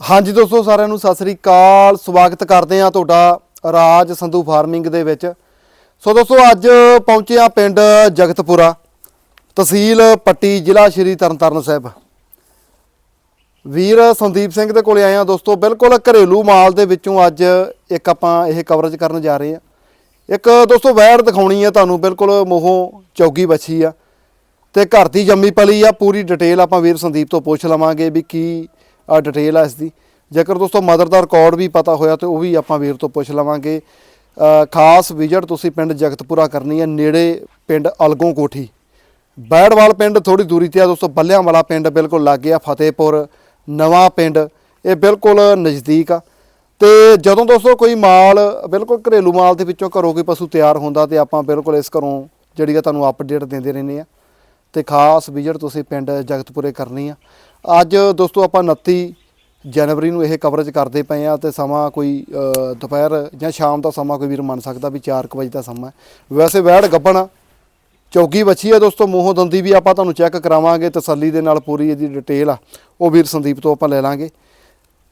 ਹਾਂਜੀ ਦੋਸਤੋ, ਸਾਰਿਆਂ ਨੂੰ ਸਤਿ ਸ੍ਰੀ ਅਕਾਲ। ਸਵਾਗਤ ਕਰਦੇ ਆ ਤੁਹਾਡਾ ਰਾਜ ਸੰਧੂ ਫਾਰਮਿੰਗ ਦੇ ਵਿੱਚ। ਸੋ ਦੋਸਤੋ, ਅੱਜ ਪਹੁੰਚੇ ਆ ਪਿੰਡ ਜਗਤਪੁਰਾ, ਤਹਿਸੀਲ ਪੱਟੀ, ਜ਼ਿਲ੍ਹਾ ਸ਼੍ਰੀ ਤਰਨਤਾਰਨ ਸਾਹਿਬ। ਵੀਰ ਸੰਦੀਪ ਸਿੰਘ ਦੇ ਕੋਲੇ ਆਏ ਆ ਦੋਸਤੋ, ਬਿਲਕੁਲ ਘਰੇਲੂ ਮਾਲ ਦੇ ਵਿੱਚੋਂ ਅੱਜ ਇੱਕ ਆਪਾਂ ਇਹ ਕਵਰੇਜ ਕਰਨ ਜਾ ਰਹੇ ਆ ਇੱਕ ਦੋਸਤੋ ਵੈੜ ਦਿਖਾਉਣੀ ਆ ਤੁਹਾਨੂੰ, ਬਿਲਕੁਲ ਮੋਹੋਂ ਚੌਗੀ ਬੱਚੀ ਆ। ਤੇ ਘਰ ਦੀ ਜੰਮੀ ਪਲੀ ਆ, ਪੂਰੀ ਡਿਟੇਲ ਆਪਾਂ ਵੀਰ ਸੰਦੀਪ ਤੋਂ ਪੁੱਛ ਲਵਾਂਗੇ ਵੀ ਕੀ ਡਿਟੇਲ ਆ ਇਸ ਦੀ ਜੇਕਰ ਦੋਸਤੋ ਮਦਰ ਦਾ ਰਿਕਾਰਡ ਵੀ ਪਤਾ ਹੋਇਆ ਤੇ ਉਹ ਵੀ ਆਪਾਂ ਵੀਰ ਤੋਂ ਪੁੱਛ ਲਵਾਂਗੇ। ਖਾਸ ਵਿਜ਼ਿਟ ਤੁਸੀਂ ਪਿੰਡ ਜਗਤਪੁਰਾ ਕਰਨੀ ਹੈ, ਨੇੜੇ ਪਿੰਡ ਅਲਗੋਂ ਕੋਠੀ। ਬੈੜਵਾਲ ਪਿੰਡ ਥੋੜੀ ਦੂਰੀ ਤੇ ਆ ਦੋਸਤੋ ਬੱਲਿਆਂ ਵਾਲਾ ਪਿੰਡ ਬਿਲਕੁਲ ਲੱਗ ਗਿਆ ਫਤਿਹਪੁਰ, ਨਵਾਂ ਪਿੰਡ। ਇਹ ਬਿਲਕੁਲ ਨਜ਼ਦੀਕ ਆ। ਤੇ ਜਦੋਂ ਦੋਸਤੋ ਕੋਈ ਮਾਲ, ਬਿਲਕੁਲ ਘਰੇਲੂ ਮਾਲ ਦੇ ਵਿੱਚੋਂ ਘਰੋਂ ਕੋਈ ਪਸ਼ੂ ਤਿਆਰ ਹੁੰਦਾ ਤੇ ਆਪਾਂ ਬਿਲਕੁਲ ਇਸ ਘਰੋਂ ਜਿਹੜੀ ਆ ਤੁਹਾਨੂੰ ਅਪਡੇਟ ਦਿੰਦੇ ਰਹਿੰਦੇ ਆ। ਤੇ ਖਾਸ ਵਿਜ਼ਿਟ ਤੁਸੀਂ ਪਿੰਡ ਜਗਤਪੁਰੇ ਕਰਨੀ ਆ। ਅੱਜ ਦੋਸਤੋ ਆਪਾਂ 29 ਜਨਵਰੀ ਨੂੰ ਇਹ ਕਵਰੇਜ ਕਰਦੇ ਪਏ ਆ ਤੇ ਸਮਾਂ ਕੋਈ ਦੁਪਹਿਰ ਜਾਂ ਸ਼ਾਮ ਦਾ ਸਮਾਂ ਕੋਈ ਵੀਰ ਮੰਨ ਸਕਦਾ ਵੀ 4 ਵਜੇ ਦਾ ਸਮਾਂ ਵੈਸੇ ਵੈੜ ਗੱਬਣ ਆ ਚੌਗੀ ਬੱਚੀ ਆ ਦੋਸਤੋ, ਮੂੰਹੋਂ ਦੰਦੀ ਵੀ ਆਪਾਂ ਤੁਹਾਨੂੰ ਚੈੱਕ ਕਰਾਵਾਂਗੇ, ਤਸੱਲੀ ਦੇ ਨਾਲ ਪੂਰੀ ਇਹਦੀ ਡਿਟੇਲ ਆ, ਉਹ ਵੀਰ ਸੰਦੀਪ ਤੋਂ ਆਪਾਂ ਲੈ ਲਾਂਗੇ।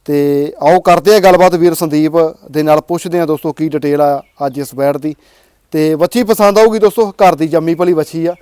ਤੇ ਆਓ ਕਰਦੇ ਆ ਗੱਲਬਾਤ ਵੀਰ ਸੰਦੀਪ ਦੇ ਨਾਲ, ਪੁੱਛਦੇ ਆ ਦੋਸਤੋ ਕੀ ਡਿਟੇਲ ਆ ਅੱਜ ਇਸ ਬੈਡ ਦੀ। ਤੇ ਬੱਚੀ ਪਸੰਦ ਆਊਗੀ ਦੋਸਤੋ, ਘਰ ਦੀ ਜੰਮੀ ਭਲੀ ਬੱਚੀ ਆ।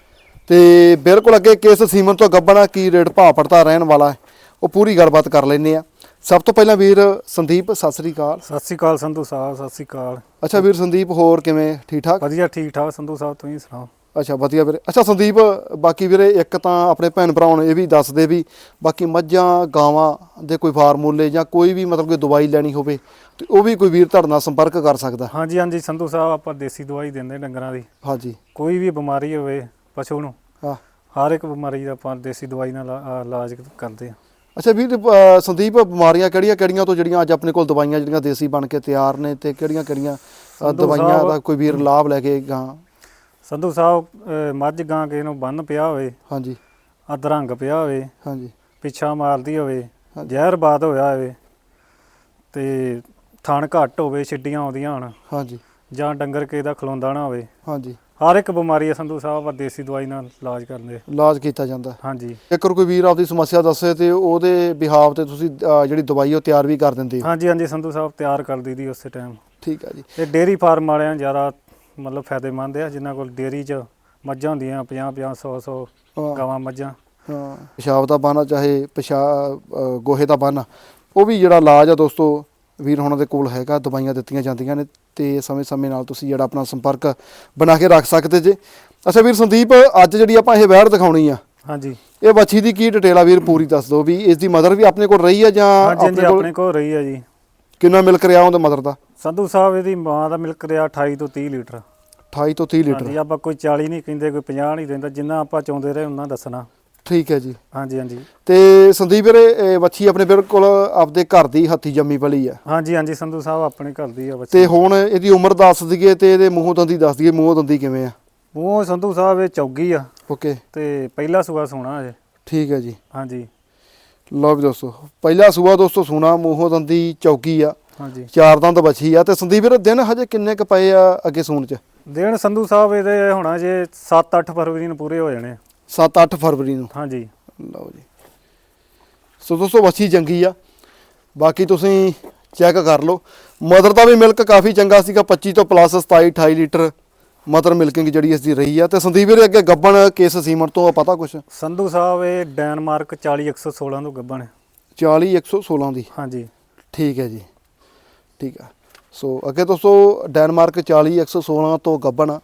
ਤੇ ਬਿਲਕੁਲ ਅੱਗੇ ਕਿਸ ਸੀਮਨ ਤੋਂ ਗੱਬਣਾ ਕੀ ਰੇਟ ਭਾਅ ਪੜਤਾ ਰਹਿਣ ਵਾਲਾ ਹੈ ਉਹ ਪੂਰੀ ਗੱਲਬਾਤ ਕਰ ਲੈਨੇ ਆ ਸਭ ਤੋਂ ਪਹਿਲਾਂ ਵੀਰ ਸੰਦੀਪ ਸਤਿ ਸ੍ਰੀ ਅਕਾਲ। ਸਤਿ ਸ਼੍ਰੀ ਅਕਾਲ ਸੰਧੂ ਸਾਹਿਬ ਸਤਿ ਸ਼੍ਰੀ ਅਕਾਲ। ਅੱਛਾ ਵੀਰ ਸੰਦੀਪ ਹੋਰ ਕਿਵੇਂ ਠੀਕ ਠਾਕ? ਵਧੀਆ ਠੀਕ ਠਾਕ ਸੰਧੂ ਸਾਹਿਬ ਤੁਸੀਂ ਸੁਣਾਓ? ਅੱਛਾ ਵਧੀਆ ਵੀਰੇ। ਅੱਛਾ ਸੰਦੀਪ ਬਾਕੀ ਵੀਰੇ ਇੱਕ ਤਾਂ ਆਪਣੇ ਭੈਣ ਭਰਾਵਾਂ ਨੂੰ ਇਹ ਵੀ ਦੱਸ ਦੇ ਵੀ ਬਾਕੀ ਮੱਝਾਂ ਗਾਵਾਂ ਦੇ ਕੋਈ ਫਾਰਮੂਲੇ ਜਾਂ ਕੋਈ ਵੀ ਮਤਲਬ ਕੋਈ ਦਵਾਈ ਲੈਣੀ ਹੋਵੇ ਤੇ ਉਹ ਵੀ ਕੋਈ ਵੀਰ ਤੁਹਾਡੇ ਨਾਲ ਸੰਪਰਕ ਕਰ ਸਕਦਾ। ਹਾਂਜੀ ਹਾਂਜੀ ਸੰਧੂ ਸਾਹਿਬ ਆਪਾਂ ਦੇਸੀ ਦਵਾਈ ਦਿੰਦੇ ਡੰਗਰਾਂ ਦੀ। ਹਾਂਜੀ। ਕੋਈ ਵੀ ਬਿਮਾਰੀ ਹੋਵੇ ਪਸ਼ੂ ਨੂੰ। ਹਾਂ। ਹਰ ਇੱਕ ਬਿਮਾਰੀ ਦਾ ਆਪਾਂ ਦੇਸੀ ਦਵਾਈ ਨਾਲ ਇਲਾਜ ਕਰਦੇ ਆ ਅੱਛਾ ਵੀਰ ਸੰਦੀਪ ਬਿਮਾਰੀਆਂ ਕਿਹੜੀਆਂ ਕਿਹੜੀਆਂ ਤੋਂ ਜਿਹੜੀਆਂ ਅੱਜ ਆਪਣੇ ਕੋਲ ਦਵਾਈਆਂ ਜਿਹੜੀਆਂ ਦੇਸੀ ਬਣ ਕੇ ਤਿਆਰ ਨੇ ਤੇ ਕਿਹੜੀਆਂ ਕਿਹੜੀਆਂ ਸੰਧੂ ਦਵਾਈਆਂ ਸਾਹਿਬ- ਦਾ ਕੋਈ ਵੀਰ ਲਾਭ ਲੈ ਕੇ ਗਾਂ? ਸੰਧੂ ਸਾਹਿਬ ਮੱਝ ਗਾਂ ਕਿਸੇ ਨੂੰ ਬੰਨ ਪਿਆ ਹੋਵੇ। ਹਾਂਜੀ। ਅਧਰੰਗ ਪਿਆ ਹੋਵੇ। ਹਾਂਜੀ। ਪਿੱਛਾ ਮਾਰਦੀ ਹੋਵੇ। ਹਾਂਜੀ। ਜ਼ਹਿਰ ਬਾਦ ਹੋਇਆ ਹੋਵੇ। ਤੇ ਥਣ ਘੱਟ ਹੋਵੇ ਛਿੱਡੀਆਂ ਆਉਂਦੀਆਂ ਹੋਣ। ਹਾਂਜੀ। ਜਾਂ ਡੰਗਰ ਕਿਸੇ ਦਾ ਖਲੋਂਦਾ ਨਾ ਹੋਵੇ। ਹਾਂਜੀ। ਹਰ ਇੱਕ ਬਿਮਾਰੀ ਆ ਸੰਧੂ ਸਾਹਿਬ ਆਪਾਂ ਦੇਸੀ ਦਵਾਈ ਨਾਲ ਇਲਾਜ ਕਰਦੇ ਆ। ਇਲਾਜ ਕੀਤਾ ਜਾਂਦਾ। ਹਾਂਜੀ। ਜੇਕਰ ਕੋਈ ਵੀਰ ਆਪਦੀ ਸਮੱਸਿਆ ਦੱਸੇ ਤੇ ਉਹਦੇ ਬਿਹਾਵ ਤੇ ਤੁਸੀਂ ਜਿਹੜੀ ਦਵਾਈ ਉਹ ਤਿਆਰ ਵੀ ਕਰ ਦਿੰਦੇ ਹੋ? ਹਾਂਜੀ ਹਾਂਜੀ ਸੰਧੂ ਸਾਹਿਬ ਤਿਆਰ ਕਰ ਦਈਦੀ ਉਸੇ ਟਾਈਮ ਠੀਕ ਹੈ ਜੀ। ਇਹ ਡੇਰੀ ਫਾਰਮ ਵਾਲਿਆਂ ਜ਼ਿਆਦਾ ਮਤਲਬ ਫਾਇਦੇਮੰਦ ਆ ਜਿਨ੍ਹਾਂ ਕੋਲ ਡੇਰੀ 'ਚ ਮੱਝਾਂ ਹੁੰਦੀਆਂ 50 50 100 100 ਹਾਂ। ਗਾਵਾਂ ਮੱਝਾਂ। ਹਾਂ। ਪਿਸ਼ਾਬ ਦਾ ਬਾਨਾ ਚਾਹੇ ਪਿਸ਼ਾ ਗੋਹੇ ਦਾ ਬਾਨਾ ਉਹ ਵੀ ਜਿਹੜਾ ਇਲਾਜ ਆ ਦੋਸਤੋ ਵੀਰ ਹੁਣਾਂ ਦੇ ਕੋਲ ਹੈਗਾ ਦਵਾਈਆਂ ਦਿੱਤੀਆਂ ਜਾਂਦੀਆਂ ਨੇ ਤੇ ਸਮੇਂ-ਸਮੇਂ ਨਾਲ ਤੁਸੀਂ ਜਿਹੜਾ ਆਪਣਾ ਸੰਪਰਕ ਬਣਾ ਕੇ ਰੱਖ ਸਕਦੇ ਜੇ। ਅੱਛਾ ਵੀਰ ਸੰਦੀਪ ਅੱਜ ਜਿਹੜੀ ਆਪਾਂ ਇਹ ਵੈੜ ਦਿਖਾਉਣੀ ਆ ਹਾਂਜੀ। ਇਹ ਬੱਚੀ ਦੀ ਕੀ ਡਿਟੇਲ ਆ ਵੀਰ ਪੂਰੀ ਦੱਸ ਦਿਓ ਵੀ ਇਸ ਦੀ ਮਦਰ ਵੀ ਆਪਣੇ ਕੋਲ ਰਹੀ ਆ ਜਾਂ ਹਾਂਜੀ ਹਾਂਜੀ ਆਪਣੇ ਕੋਲ ਆਪਣੇ ਕੋਲ ਰਹੀ ਆ ਜੀ। ਕਿੰਨਾ ਮਿਲਕ ਰਿਹਾ ਉਹਦੇ ਮਦਰ ਦਾ? ਸੰਧੂ ਸਾਹਿਬ ਇਹਦੀ ਮਾਂ ਦਾ ਮਿਲਕ ਰਿਹਾ 28 ਤੋਂ 30 ਲੀਟਰ। 28 ਤੋਂ 30 ਲੀਟਰ। ਹਾਂਜੀ ਆਪਾਂ ਕੋਈ 40 ਨਹੀਂ ਕਹਿੰਦੇ ਕੋਈ 50 ਨਹੀਂ ਦਿੰਦਾ ਜਿੰਨਾ ਆਪਾਂ ਚਾਹੁੰਦੇ ਰਹੇ ਉਹਨਾਂ ਦੱਸਣਾ। ਠੀਕ ਹੈ ਜੀ। ਹਾਂਜੀ ਹਾਂਜੀ। ਤੇ ਸੰਦੀਪ ਵੀਰੇ ਇਹ ਬੱਚੀ ਆਪਣੇ ਬਿਲਕੁਲ ਆਪਦੇ ਘਰ ਦੀ ਹੱਥੀ ਜੰਮੀ ਪਲੀ ਆ। ਹਾਂਜੀ ਹਾਂਜੀ ਸੰਧੂ ਸਾਹਿਬ ਆਪਣੇ ਘਰ ਦੀ ਆ ਬੱਚੀ ਤੇ ਹੁਣ ਇਹਦੀ ਉਮਰ ਦੱਸ ਦਈਏ ਤੇ ਇਹਦੇ ਮੂੰਹੋਂ ਦੰਦੀ ਦੱਸ ਦਈਏ ਮੂੰਹੋਂ ਦੰਦੀ ਕਿਵੇਂ ਆ? ਉਹ ਸੰਧੂ ਸਾਹਿਬ ਇਹ ਚੌਗੀ ਆ। ਓਕੇ। ਤੇ ਪਹਿਲਾ ਸੂਆ ਸੋਣਾ ਅਜੇ ਠੀਕ ਹੈ ਜੀ। ਹਾਂਜੀ। ਲਓ ਵੀ ਦੋਸਤੋ ਪਹਿਲਾ ਸੂਆ ਦੋਸਤੋ ਸੁਣਾ ਮੂੰਹੋਂ ਦੰਦੀ ਚੌਕੀ ਆ। ਹਾਂਜੀ। ਚਾਰ ਦੰਦ ਬੱਚੀ ਆ। ਤੇ ਸੰਦੀਪ ਵੀਰੇ ਦਿਨ ਹਜੇ ਕਿੰਨੇ ਕ ਪਏ ਆ ਅੱਗੇ ਸੂਣ ਚ? ਦਿਨ ਸੰਧੂ ਸਾਹਿਬ ਇਹਦੇ ਹੋਣਾ ਜੇ 7-8 ਫਰਵਰੀ ਨੂੰ ਪੂਰੇ ਹੋ ਜਾਣੇ 7-8 ਫਰਵਰੀ ਨੂੰ। ਹਾਂਜੀ। ਲਓ ਜੀ। ਸੋ ਦੋਸਤੋ ਬੱਚੀ ਚੰਗੀ ਆ। ਬਾਕੀ ਤੁਸੀਂ ਚੈੱਕ ਕਰ ਲਓ। ਮਦਰ ਦਾ ਵੀ ਮਿਲਕ ਕਾਫੀ ਚੰਗਾ ਸੀਗਾ 25 ਤੋਂ ਪਲੱਸ 27 28 ਲੀਟਰ ਮਦਰ ਮਿਲਕਿੰਗ ਜਿਹੜੀ ਇਸ ਦੀ ਰਹੀ ਆ। ਤੇ ਸੰਦੀਪ ਵੀਰੇ ਅੱਗੇ ਗੱਬਣ ਕਿਸ ਸੀਮਨ ਤੋਂ ਪਤਾ ਕੁਛ? ਸੰਧੂ ਸਾਹਿਬ ਇਹ ਡੈਨਮਾਰਕ 40116 ਤੋਂ ਗੱਬਣ ਹੈ। 40 116 ਦੀ। ਹਾਂਜੀ। ਠੀਕ ਹੈ ਜੀ। ਠੀਕ ਆ। ਸੋ ਅੱਗੇ ਦੋਸਤੋ ਡੈਨਮਾਰਕ 40 116 ਤੋਂ ਗੱਬਣ ਆ।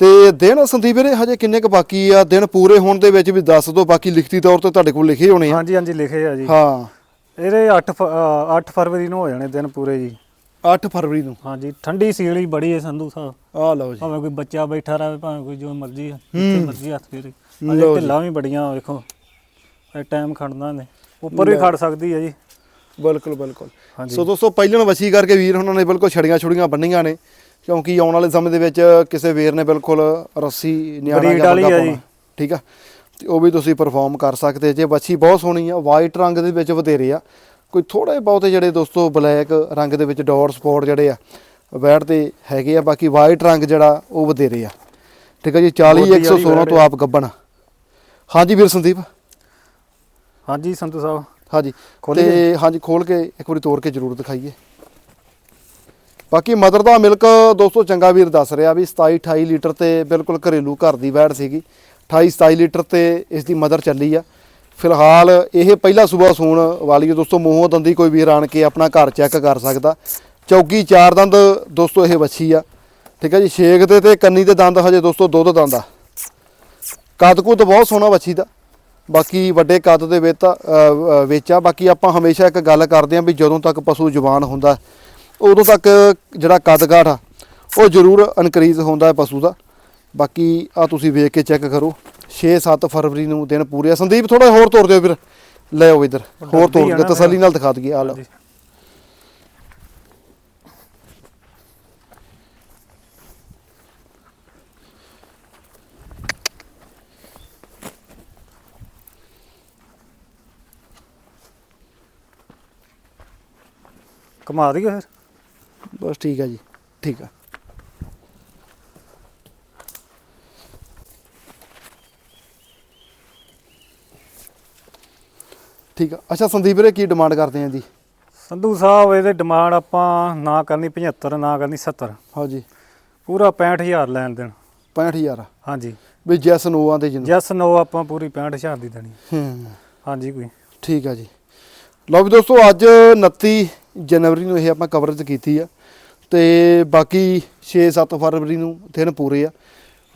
ਤੇ ਦਿਨ ਸੰਦੀਪ ਵੀਰੇ ਹਜੇ ਕਿੰਨੇ ਕ ਬਾਕੀ ਆ? ਦਿਨ ਪੂਰੇ ਹੋਣ ਦੇ ਵਿੱਚ ਵੀ ਦੱਸ ਦਿਓ ਬਾਕੀ ਲਿਖਤੀ ਤੌਰ ਤੇ ਤੁਹਾਡੇ ਕੋਲ ਲਿਖੇ ਹੋਣੇ ਆ। ਹਾਂਜੀ ਹਾਂਜੀ ਲਿਖੇ ਆ ਜੀ। ਹਾਂ। ਇਹਦੇ 8 8 ਫਰਵਰੀ ਨੂੰ ਹੋ ਜਾਣੇ ਦਿਨ ਪੂਰੇ ਜੀ। 8 ਫਰਵਰੀ ਨੂੰ? ਹਾਂਜੀ ਠੰਡੀ ਸੀਲੀ ਬੜੀ ਹੈ ਸੰਧੂ ਸਾਹਿਬ। ਆ ਲਓ ਜੀ। ਭਾਵੇਂ ਕੋਈ ਬੱਚਾ ਬੈਠਾ ਰਹੇ ਭਾਵੇਂ ਕੋਈ ਜੋ ਮਰਜ਼ੀ ਹੂੰ। ਜਿੱਥੇ ਮਰਜ਼ੀ ਹੱਥ ਫੇਰੇ। ਲਓ ਅਜੇ ਜੀ। ਢਿੱਲਾਂ ਵੀ ਬੜੀਆਂ ਵੇਖੋ। ਇਹ ਟਾਈਮ ਖੜਨਾ ਨੇ ਉੱਪਰ ਵੀ ਲਓ। ਖੜ ਸਕਦੀ ਹੈ ਜੀ। ਬਿਲਕੁਲ ਬਿਲਕੁਲ। ਹਾਂਜੀ। ਸੋ ਦੋਸਤੋ ਪਹਿਲਣ ਵਸੀ ਕਰਕੇ ਵੀਰ ਉਹਨਾਂ ਨੇ ਬਿਲਕੁਲ ਛੜੀਆਂ ਛੁੜੀਆਂ ਬੰਨੀਆਂ ਨੇ। ਕਿਉਂਕਿ ਆਉਣ ਵਾਲੇ ਸਮੇਂ ਦੇ ਵਿੱਚ ਕਿਸੇ ਵੀਰ ਨੇ ਬਿਲਕੁਲ ਰੱਸੀ ਨਿਆਣਾ ਵਾਲੀ ਬੰਦਾ ਪਾਉਣਾ ਜੀ। ਠੀਕ ਆ? ਤੇ ਉਹ ਵੀ ਤੁਸੀਂ ਪਰਫਾਰਮ ਕਰ ਸਕਦੇ ਜੇ ਬੱਚੀ ਬਹੁਤ ਸੋਹਣੀ ਆ ਵਾਈਟ ਰੰਗ ਦੇ ਵਿੱਚ ਵਧੇਰੇ ਆ। ਕੋਈ ਥੋੜੇ ਬਹੁਤੇ ਜਿਹੜੇ ਦੋਸਤੋ ਬਲੈਕ ਰੰਗ ਦੇ ਵਿੱਚ ਡਾਟ ਸਪੌਟ ਜਿਹੜੇ ਆ ਵੈਟ ਤੇ ਹੈਗੇ ਆ ਬਾਕੀ ਵਾਈਟ ਰੰਗ ਜਿਹੜਾ ਉਹ ਵਧੇਰੇ ਆ। ਠੀਕ ਆ ਜੀ? 40 ਮੋਟੀ ਵਾਲੀ 116 ਤੋਂ ਆਪ ਗੱਬਣ। ਹਾਂਜੀ ਵੀਰ ਸੰਦੀਪ? ਹਾਂਜੀ ਸੰਧੂ ਸਾਹਿਬ। ਹਾਂਜੀ? ਤੇ ਹਾਂਜੀ ਖੋਲ ਕੇ ਇੱਕ ਵਾਰੀ ਤੋੜ ਕੇ ਜ਼ਰੂਰ ਦਿਖਾਈਏ। ਬਾਕੀ ਮਦਰ ਦਾ ਮਿਲਕ ਦੋਸਤੋ ਚੰਗਾ ਵੀਰ ਦੱਸ ਰਿਹਾ ਵੀ 27 28 ਲੀਟਰ ਤੇ ਬਿਲਕੁਲ ਘਰੇਲੂ ਘਰ ਦੀ ਵੈੜ ਸੀਗੀ। 28 27 ਲੀਟਰ ਤੇ ਇਸ ਦੀ ਮਦਰ ਚੱਲੀ ਆ। ਫਿਲਹਾਲ ਇਹ ਪਹਿਲਾ ਸੂਬਾ ਸੂਣ ਵਾਲੀ ਹੈ ਦੋਸਤੋ ਮੂੰਹੋਂ ਦੰਦੀ ਕੋਈ ਵੀਰ ਆਣ ਕੇ ਆਪਣਾ ਘਰ ਚੈੱਕ ਕਰ ਸਕਦਾ। ਚੌਗੀ ਚਾਰ ਦੰਦ ਦੋਸਤੋ ਇਹ ਵੱਛੀ ਆ। ਠੀਕ ਹੈ ਜੀ ਛੇਕ ਦੇ ਤੇ ਕੰਨੀ ਦੇ ਦੰਦ ਹਜੇ ਦੋਸਤੋ ਦੁੱਧ ਦੰਦ ਆ। ਕੱਦ ਕੁੱਦ ਬਹੁਤ ਸੋਹਣਾ ਵੱਛੀ ਦਾ। ਬਾਕੀ ਵੱਡੇ ਕੱਦ ਦੇ ਵਿੱਚ ਤਾਂ, ਆ। ਬਾਕੀ ਆਪਾਂ ਹਮੇਸ਼ਾ ਇੱਕ ਗੱਲ ਕਰਦੇ ਆਂ ਵੀ ਜਦੋਂ ਤੱਕ ਪਸ਼ੂ ਜਵਾਨ ਹੁੰਦਾ ਉਦੋਂ ਤੱਕ ਜਿਹੜਾ ਕੱਦ ਕਾਠ ਆ ਉਹ ਜ਼ਰੂਰ ਇਨਕਰੀਜ਼ ਹੁੰਦਾ ਹੈ ਪਸ਼ੂ ਦਾ। ਬਾਕੀ ਆ ਤੁਸੀਂ ਵੇਖ ਕੇ ਚੈੱਕ ਕਰੋ 6-7 ਫਰਵਰੀ ਨੂੰ ਦਿਨ ਪੂਰੇ ਆ। ਸੰਦੀਪ ਥੋੜਾ ਹੋਰ ਤੋੜ ਦਿਓ ਵੀਰ। ਲੈ ਆਓ ਇੱਧਰ ਹੋਰ ਤੋੜ ਕੇ ਨਾ ਤਸੱਲੀ ਨਾਲ ਦਿਖਾ ਦਈਏ ਆ ਲਓ। ਕਮਾ ਦਈਏ ਫਿਰ। ਬਸ ਠੀਕ ਆ ਜੀ ਠੀਕ ਆ। ਠੀਕ ਆ। ਅੱਛਾ ਸੰਦੀਪ ਵੀਰੇ ਕੀ ਡਿਮਾਂਡ ਕਰਦੇ ਆ ਜੀ? ਸੰਧੂ ਸਾਹਿਬ ਇਹਦੇ ਡਿਮਾਂਡ ਆਪਾਂ ਨਾ ਕਰਨੀ 75 ਨਾ ਕਰਨੀ 70 ਹਾਂਜੀ। ਪੂਰਾ 65000 ਲੈਣ ਦੇਣ। 65000 ਹਾਂਜੀ। ਵੀ ਜੈਸ ਨੋਆਂ ਦੇ ਜਿੰਨ। ਜੈਸ ਨੋ ਆਪਾਂ ਪੂਰੀ 65000 ਦੀ ਦੇਣੀ। ਹੂੰ। ਹਾਂਜੀ ਕੋਈ। ਠੀਕ ਆ ਜੀ। ਲਓ ਵੀ ਦੋਸਤੋ ਅੱਜ 29 ਜਨਵਰੀ ਨੂੰ ਇਹ ਆਪਾਂ ਕਵਰੇਜ ਕੀਤੀ ਆ। ਤੇ ਬਾਕੀ 6-7 ਫਰਵਰੀ ਨੂੰ ਦਿਨ ਪੂਰੇ ਆ।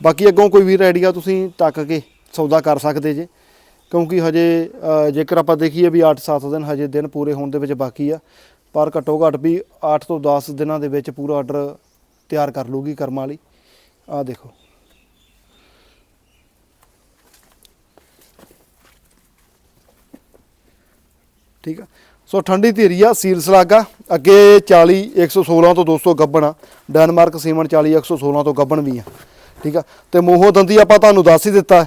ਬਾਕੀ ਅੱਗੋਂ ਕੋਈ ਵੀ ਆਈਡੀਆ ਤੁਸੀਂ ਤੱਕ ਕੇ ਸੌਦਾ ਕਰ ਸਕਦੇ ਜੇ, ਕਿਉਂਕਿ ਹਜੇ ਜੇਕਰ ਆਪਾਂ ਦੇਖੀਏ ਵੀ 8-7 ਦਿਨ ਹਜੇ ਦਿਨ ਪੂਰੇ ਹੋਣ ਦੇ ਵਿੱਚ ਬਾਕੀ ਆ, ਪਰ ਘੱਟੋ ਘੱਟ ਵੀ 8 ਤੋਂ 10 ਦਿਨਾਂ ਦੇ ਵਿੱਚ ਪੂਰਾ ਆਰਡਰ ਤਿਆਰ ਕਰ ਲੂਗੀ ਕਰਮ ਵਾਲੀ। ਆ ਦੇਖੋ। ਠੀਕ ਆ? ਸੋ ਠੰਡੀ ਧੀਰੀ ਆ, ਸੀਲ ਸਲਾਗਾ। ਅੱਗੇ 40 116 ਤੋਂ 200 ਗੱਬਣ ਆ। ਡੈਨਮਾਰਕ ਸੀਮਨ 40 116 ਤੋਂ ਗੱਬਣ ਵੀ ਆ। ਠੀਕ ਆ? ਤੇ ਮੋਹੋ ਦੰਦੀ ਆਪਾਂ ਤੁਹਾਨੂੰ ਦੱਸ ਹੀ ਦਿੱਤਾ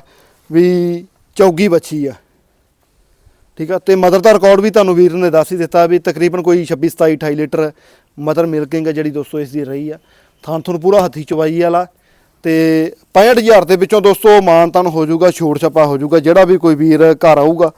ਵੀ ਚੌਗੀ ਬੱਚੀ ਆ। ਠੀਕ ਆ? ਤੇ ਮਦਰ ਦਾ ਰਿਕਾਰਡ ਵੀ ਤੁਹਾਨੂੰ ਵੀਰ ਨੇ ਦੱਸ ਹੀ ਦਿੱਤਾ ਵੀ ਤਕਰੀਬਨ ਕੋਈ 26 27 28 ਲੀਟਰ ਮਦਰ ਮਿਲਕਿੰਗ ਆ ਜਿਹੜੀ ਦੋਸਤੋ ਇਸ ਦੀ ਰਹੀ ਆ। ਥਾਂ ਤੁਹਾਨੂੰ ਪੂਰਾ ਹੱਥੀ ਚਵਾਈ ਵਾਲਾ। ਤੇ 65000 ਦੇ ਵਿੱਚੋਂ ਦੋਸਤੋ ਮਾਨਤਨ ਹੋ ਜਾਊਗਾ ਛੋੜ ਛਪਾ ਹੋ ਜਾਊਗਾ, ਜਿਹੜਾ ਵੀ ਕੋਈ ਵੀਰ ਘਰ ਆਊਗਾ।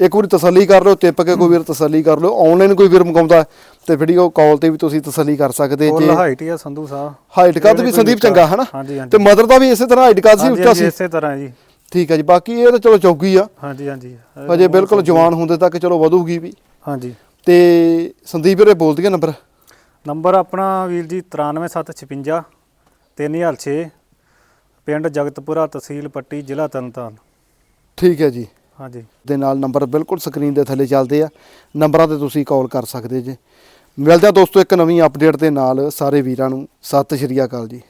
ਇੱਕ ਵਾਰੀ ਤਸੱਲੀ ਕਰ ਲਓ ਟਿੱਪ ਕੇ ਕੋਈ ਵੀਰ ਤਸੱਲੀ ਕਰ ਲਓ ਆਨਲਾਈਨ ਕੋਈ ਵੀਰ ਮੰਗਾਉਂਦਾ ਤੇ ਵੀਡੀਓ ਕਾਲ ਤੇ ਵੀ ਤੁਸੀਂ ਤਸੱਲੀ ਕਰ ਸਕਦੇ ਜੇ ਹਾਈਟ ਹੀ ਆ ਸੰਧੂ ਸਾਹਿਬ। ਹਾਈਟ ਕੱਦ ਵੀ ਸੰਦੀਪ ਚੰਗਾ ਹਾਂਜੀ ਤੇ ਮਦਰ ਦਾ ਵੀ ਇਸੇ ਤਰ੍ਹਾਂ ਹਾਈਟ ਕੱਦ ਸੀ ਉੱਚਾ ਸੀ? ਇਸੇ ਤਰ੍ਹਾਂ ਜੀ। ਠੀਕ ਹੈ ਜੀ ਬਾਕੀ ਇਹ ਤਾਂ ਚਲੋ ਚੌਗੀ ਆ। ਹਾਂਜੀ ਹਾਂਜੀ। ਹਜੇ ਬਿਲਕੁਲ ਜਵਾਨ ਹੁੰਦੇ ਤੱਕ ਚਲੋ ਵਧੂਗੀ ਵੀ। ਹਾਂਜੀ। ਤੇ ਸੰਦੀਪ ਵੀਰੇ ਬੋਲ ਦਈਏ ਨੰਬਰ ਨੰਬਰ ਆਪਣਾ ਵੀਰ ਜੀ 93756 3006 ਪਿੰਡ ਜਗਤਪੁਰਾ ਤਹਿਸੀਲ ਪੱਟੀ ਜ਼ਿਲ੍ਹਾ ਤਰਨਤਾਰਨ। ਠੀਕ ਹੈ ਜੀ। ਹਾਂਜੀ। ਦੇ ਨਾਲ ਨੰਬਰ ਬਿਲਕੁਲ ਸਕਰੀਨ ਦੇ ਥੱਲੇ ਚੱਲਦੇ ਆ। ਨੰਬਰਾਂ ਤੇ ਤੁਸੀਂ ਕਾਲ ਕਰ ਸਕਦੇ ਜੇ। ਮਿਲਦੇ ਆ ਦੋਸਤੋ ਇੱਕ ਨਵੀਂ ਅਪਡੇਟ ਦੇ ਨਾਲ। ਸਾਰੇ ਵੀਰਾਂ ਨੂੰ ਸਤਿ ਸ਼੍ਰੀ ਅਕਾਲ ਜੀ।